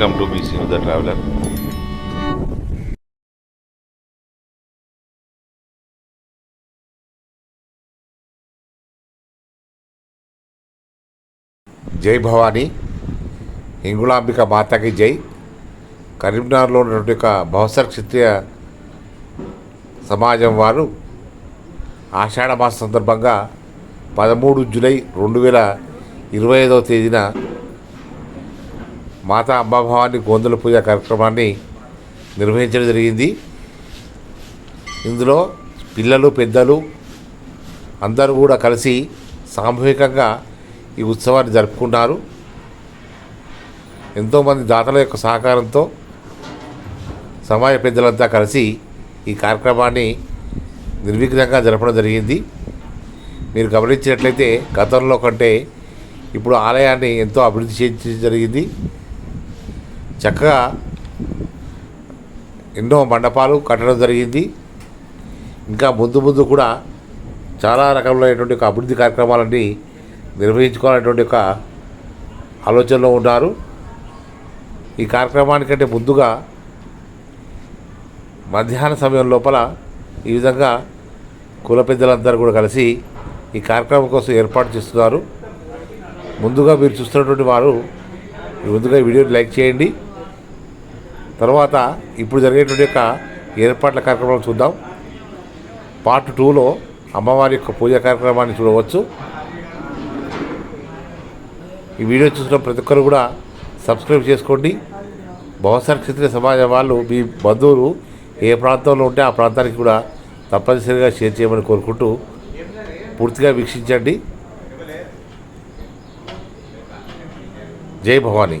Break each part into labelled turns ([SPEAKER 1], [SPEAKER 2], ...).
[SPEAKER 1] Welcome to BC the traveller. Jai Bhavani. ఇంగుళాంబిక మాతకి జై. కరీంనగర్లో ఉన్నటువంటి ఒక బహుశర్ క్షత్రియ సమాజం వారు ఆషాఢ మాస సందర్భంగా పదమూడు జూలై రెండు వేల ఇరవై ఐదవ తేదీన మాతా అంబాభవాని గోందల పూజ కార్యక్రమాన్ని నిర్వహించడం జరిగింది. ఇందులో పిల్లలు పెద్దలు అందరూ కూడా కలిసి సామూహికంగా ఈ ఉత్సవాన్ని జరుపుకున్నారు ఎంతోమంది దాతల యొక్క సహకారంతో సమాజ పెద్దలంతా కలిసి ఈ కార్యక్రమాన్ని నిర్విఘ్నంగా జరపడం జరిగింది. మీరు గమనించినట్లయితే గతంలో కంటే ఇప్పుడు ఆలయాన్ని ఎంతో అభివృద్ధి చేయించడం జరిగింది. చక్కగా ఎన్నో మండపాలు కట్టడం జరిగింది. ఇంకా ముందు ముందు కూడా చాలా రకములైనటువంటి ఒక అభివృద్ధి కార్యక్రమాలన్నీ నిర్వహించుకోవాలనేటువంటి ఒక ఆలోచనలో ఉన్నారు. ఈ కార్యక్రమానికంటే ముందుగా మధ్యాహ్న సమయం లోపల ఈ విధంగా కుల పెద్దలందరూ కూడా కలిసి ఈ కార్యక్రమం కోసం ఏర్పాటు చేస్తున్నారు. ముందుగా మీరు చూస్తున్నటువంటి వారు ముందుగా ఈ వీడియోని లైక్ చేయండి. తర్వాత ఇప్పుడు జరిగేటువంటి యొక్క ఏర్పాట్ల కార్యక్రమాలు చూద్దాం. పార్ట్ టూలో అమ్మవారి యొక్క పూజా కార్యక్రమాన్ని చూడవచ్చు. ఈ వీడియో చూసిన ప్రతి ఒక్కరు కూడా సబ్స్క్రైబ్ చేసుకోండి. బహుశా క్షత్రియ సమాజం వాళ్ళు మీ బంధువులు ఏ ప్రాంతంలో ఉంటే ఆ ప్రాంతానికి కూడా తప్పనిసరిగా షేర్ చేయమని కోరుకుంటూ పూర్తిగా వీక్షించండి. జై భవానీ.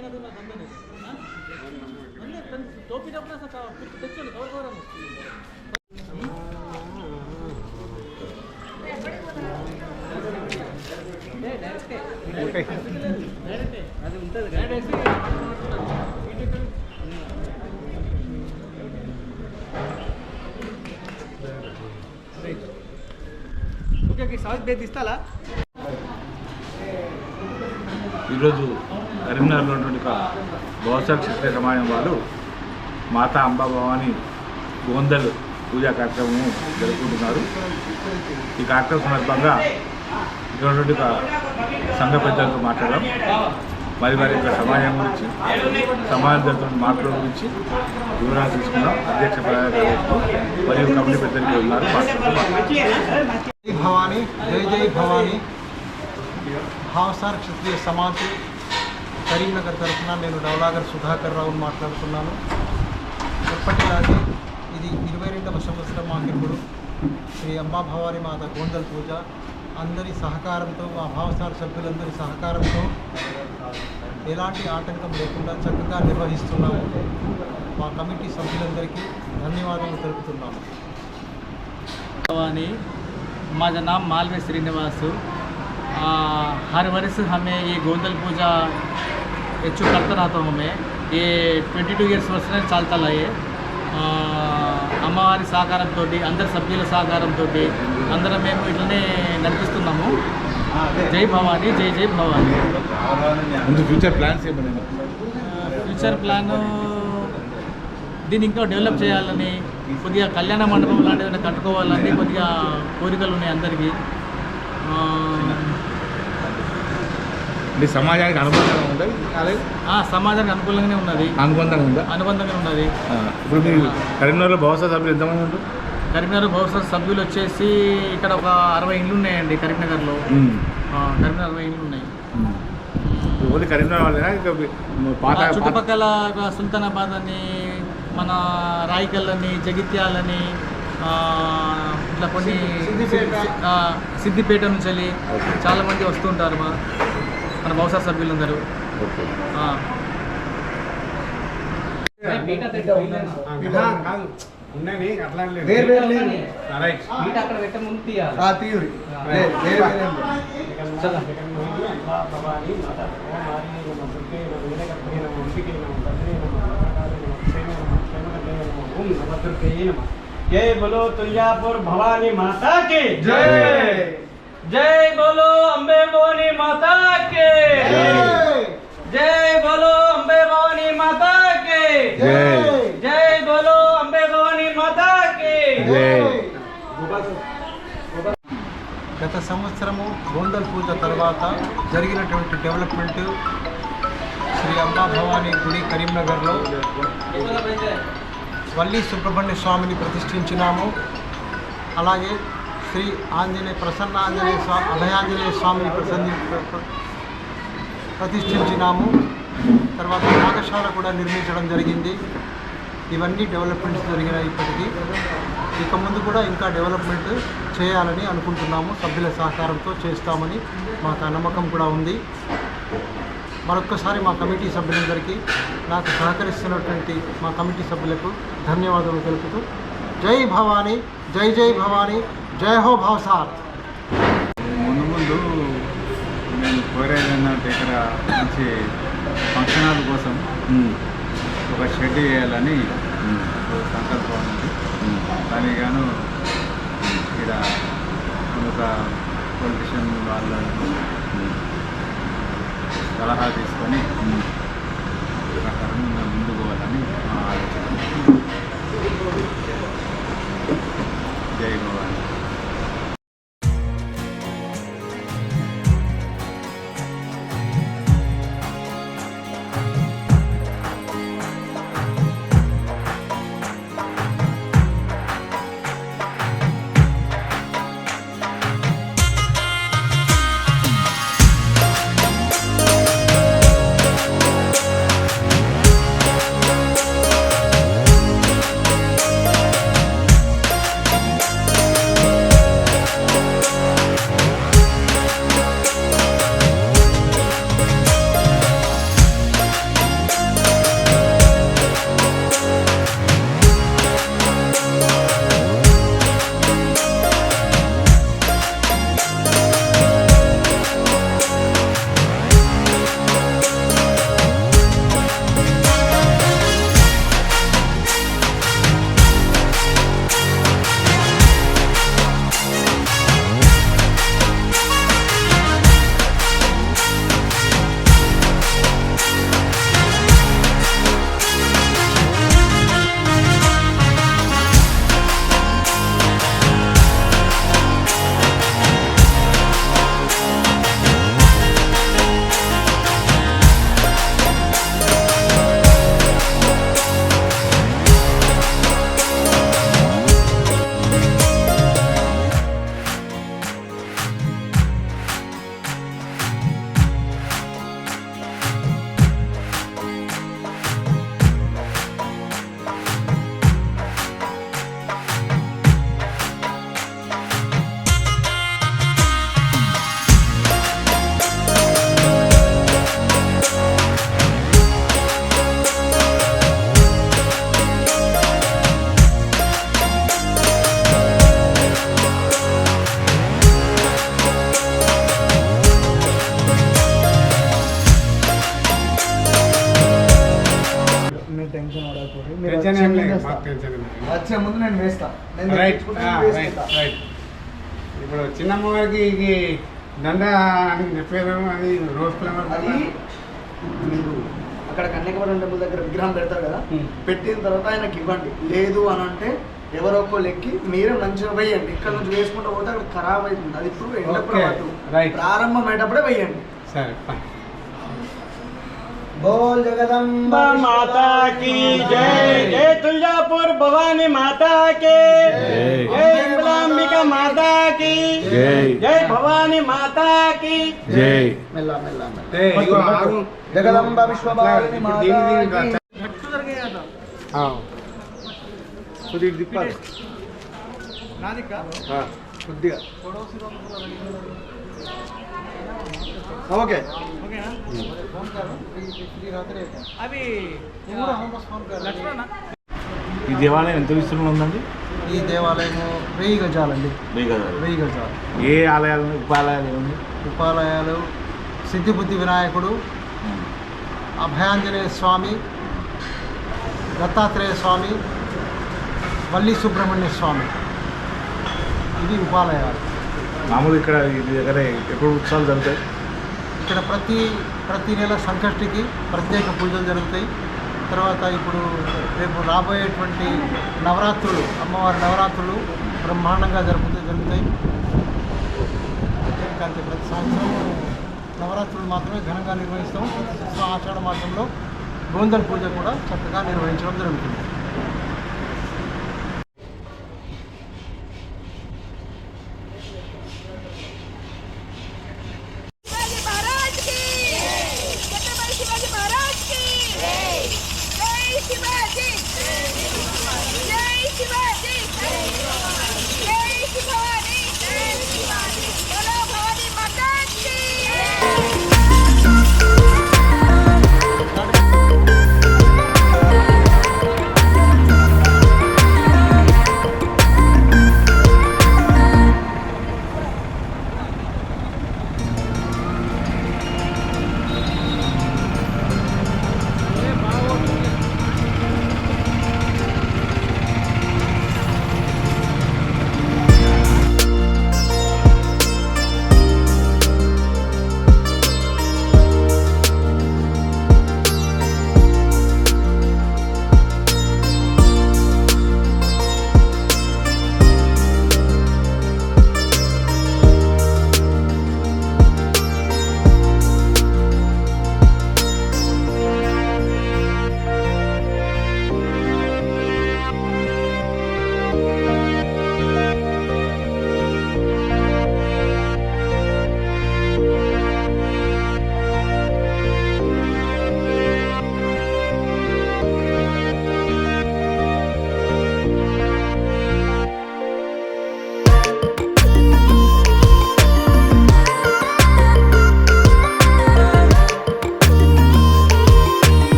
[SPEAKER 2] అయినది
[SPEAKER 3] నాకు
[SPEAKER 2] అందలేదు టోపీటప్పుడు అసలు
[SPEAKER 3] తెచ్చాను
[SPEAKER 2] కవర్ కవర్ డైరెక్టే. అది
[SPEAKER 3] ఉంటుంది డైరెక్ట్ ఓకే ఓకే సాగు బేదిస్తాలా
[SPEAKER 4] ఈరోజు కరీంనగర్లో ఉన్నటువంటి ఒక బహుశా క్షత్రియ సమాజం వాళ్ళు మాతా అంబాభవాని గోందల్ పూజా కార్యక్రమం జరుపుకుంటున్నారు. ఈ కార్యక్రమం సందర్భంగా ఇక్కడ సంఘ పెద్దలతో మాట్లాడడం మరి వారి యొక్క సమాజం గురించి సమాజంతో మాటల గురించి వివరాలు తీసుకున్నాం అధ్యక్ష మరియు కమిటీ పెద్దలు ఉన్నారు.
[SPEAKER 2] జై భవానీ జై జై భవానీ. భావసార్ క్షత్రియ సమాజ్ కరీంనగర్ తరఫున నేను డవలాగర్ సుధాకర్ రావుని మాట్లాడుతున్నాను ఎప్పటిలాగే ఇది ఇరవై రెండవ సంవత్సరం మాకిప్పుడు శ్రీ అంబా భవానీ మాత గోందల్ పూజ అందరి సహకారంతో మా భావసార్ సభ్యులందరి సహకారంతో ఎలాంటి ఆటంకం లేకుండా చక్కగా నిర్వహిస్తున్నాము మా కమిటీ సభ్యులందరికీ ధన్యవాదాలు తెలుపుతున్నాము
[SPEAKER 5] भवानी हमारा नाम मालवे श्रीनिवास आ, हर वर्ष हमें ये गोंदल पूजा హెచ్చు करता रहता हूँ ట్వంటీ టూ ఇయర్స్ వస్తున్నాయి చాలుతాయి అమ్మవారి సహకారంతో అందరి సభ్యుల సహకారంతో అందరం మేము ఇట్లనే నడిపిస్తున్నాము Jai Bhavani Jai
[SPEAKER 4] Jai Bhavani future plans
[SPEAKER 5] future plan దీన్ని ఇంకా డెవలప్ చేయాలని కొద్దిగా కళ్యాణ మండపం లాంటివి కట్టుకోవాలని కొద్దిగా కోరికలు ఉన్నాయి అందరికీ.
[SPEAKER 4] అంటే సమాజానికి అనుబంధంగా ఉందా అదే
[SPEAKER 5] ఆ, సమాజానికి అనుకూలంగానే ఉన్నది.
[SPEAKER 4] అనుబంధంగా ఉందా?
[SPEAKER 5] అనుబంధంగా ఉన్నది.
[SPEAKER 4] ఇప్పుడు మీరు కరీంనగర్లో బహుశా సభ్యులు ఎంతమంది ఉంటారు?
[SPEAKER 5] కరీంనగర్ బహుశా సభ్యులు వచ్చేసి ఇక్కడ ఒక అరవై ఇండ్లు ఉన్నాయండి కరీంనగర్లో. కరీంనగర్ అరవై ఇండ్లు ఉన్నాయి.
[SPEAKER 4] ఓన్లీ కరీంనగర్ వాళ్ళేనా? ఇంకా పాత
[SPEAKER 5] చుట్టుపక్కల సుల్తానాబాద్ అని మన రాయికల్ అని జగిత్యాలని ఇట్లా కొన్ని సిద్దిపేట నుంచి వెళ్ళి
[SPEAKER 4] ఓకే.
[SPEAKER 5] చాలా మంది వస్తుంటారు మా. మన బహుశా సభ్యులందరూ
[SPEAKER 3] ఉన్నవి బలో తుల్యాపూర్ భవాని మాతా కి జై! జై బోలో అంబే బోని మాతాకే. జై బోలో అంబే బోని మాతాకే.
[SPEAKER 4] జై
[SPEAKER 3] బోలో అంబే బోని
[SPEAKER 4] మాతాకే.
[SPEAKER 2] గత సంవత్సరము గోండల్ పూజ తర్వాత జరిగినటువంటి డెవలప్మెంట్ శ్రీ అంబా భవానీ గుడి కరీంనగర్లో వల్లి సుబ్రహ్మణ్య స్వామిని ప్రతిష్ఠించినాము. అలాగే శ్రీ ఆంజనేయ ప్రసన్న ఆంజనేయ స్వామి అభయాంజనేయ స్వామిని ప్రసన్ని ప్రతిష్ఠించినాము. తర్వాత పాఠశాల కూడా నిర్మించడం జరిగింది. ఇవన్నీ డెవలప్మెంట్స్ జరిగినాయి ఇప్పటికీ. ఇక ముందు కూడా ఇంకా డెవలప్మెంట్ చేయాలని అనుకుంటున్నాము. సభ్యుల సహకారంతో చేస్తామని మాకు నమ్మకం కూడా ఉంది. మరొక్కసారి మా కమిటీ సభ్యులందరికీ నాకు సహకరిస్తున్నటువంటి మా కమిటీ సభ్యులకు ధన్యవాదాలు తెలుపుతూ జై భవానీ జై జై భవానీ. జై హో భావసార్
[SPEAKER 6] ముందు ముందు నేను కోరేది ఏంటంటే ఇక్కడ మంచి ఫంక్షన్ హాల్ కోసం. ఒక షెడ్ వేయాలని సంకల్పం ఉంది. దానికి గాను ఇక్కడ ఒక పొలిటీషియన్ వాళ్ళ. సలహా తీసుకొని
[SPEAKER 4] ఉమ్.
[SPEAKER 6] ప్రకారం మేము ముందుకు పోవాలని మా ఆలోచన జై భవాని
[SPEAKER 7] టెన్షన్ ఏం లేదు మాకు టెన్షన్ ఏం లేదు.
[SPEAKER 2] వచ్చే ముందు నేను వేస్తా నేను
[SPEAKER 7] రైట్
[SPEAKER 2] తెచ్చుకుంటే
[SPEAKER 7] ఆ,
[SPEAKER 2] నేను
[SPEAKER 7] రైట్ ఇప్పుడు చిన్నమ్మ గారికి ఇది దండ అని చెప్పారు అది రోజ్ ఫ్లవర్
[SPEAKER 2] అది అక్కడ కన్యాకుమారి టెంపుల్ దగ్గర విగ్రహం పెడతారు కదా
[SPEAKER 7] Hmm.
[SPEAKER 2] పెట్టిన తర్వాత ఆయనకి ఇవ్వండి లేదు అని అంటే ఎవరో ఒకళ్ళు ఎక్కి మీరే మంచిగా వేయండి ఇక్కడ నుంచి వేసుకుంటూ పోతే అక్కడ ఖరాబ్ అవుతుంది అది ఇప్పుడు ఎండ
[SPEAKER 7] Okay. Right.
[SPEAKER 2] ప్రారంభం అయ్యేటప్పుడే వేయండి
[SPEAKER 7] సరే.
[SPEAKER 2] बोल जगदम्बा
[SPEAKER 3] माता की जय। जय। तुलजापुर भवानी माता के। जय। अम्बिका माता की।
[SPEAKER 1] जय।
[SPEAKER 3] जय भवानी माता की।
[SPEAKER 7] जय। जगदम्बा
[SPEAKER 2] विश्व हाँ सुधीर हाँ. ఓకే.
[SPEAKER 5] అవి
[SPEAKER 4] ఈ దేవాలయం ఎంత విస్తృతంలో ఉందండి?
[SPEAKER 2] ఈ దేవాలయము వెయ్యి గజాలండి.
[SPEAKER 4] వెయ్యి గజాలు.
[SPEAKER 2] వెయ్యి గజాలు.
[SPEAKER 4] ఏ ఆలయాలు ఉపాలయాలు ఏముంది?
[SPEAKER 2] ఉపాలయాలు సిద్ధిబుద్ధి వినాయకుడు అభయాంజనేయ స్వామి దత్తాత్రేయ స్వామి వల్లి సుబ్రహ్మణ్య స్వామి. ఇవి ఉపాలయాలు.
[SPEAKER 4] మామూలు ఇక్కడ ఇది దగ్గర ఎప్పుడు ఉత్సవాలు జరుగుతాయి?
[SPEAKER 2] ఇక్కడ ప్రతి ప్రతి నెల సంకష్టికి ప్రత్యేక పూజలు జరుగుతాయి. తర్వాత ఇప్పుడు రేపు రాబోయేటువంటి నవరాత్రులు అమ్మవారి నవరాత్రులు బ్రహ్మాండంగా జరుపుతూ జరుగుతాయి. ప్రత్యేకంగా ప్రతి సంవత్సరం నవరాత్రులు మాత్రమే ఘనంగా నిర్వహిస్తాం. ప్రతి ఆషాఢ మాసంలో గోందల పూజ కూడా చక్కగా నిర్వహించడం జరుగుతుంది.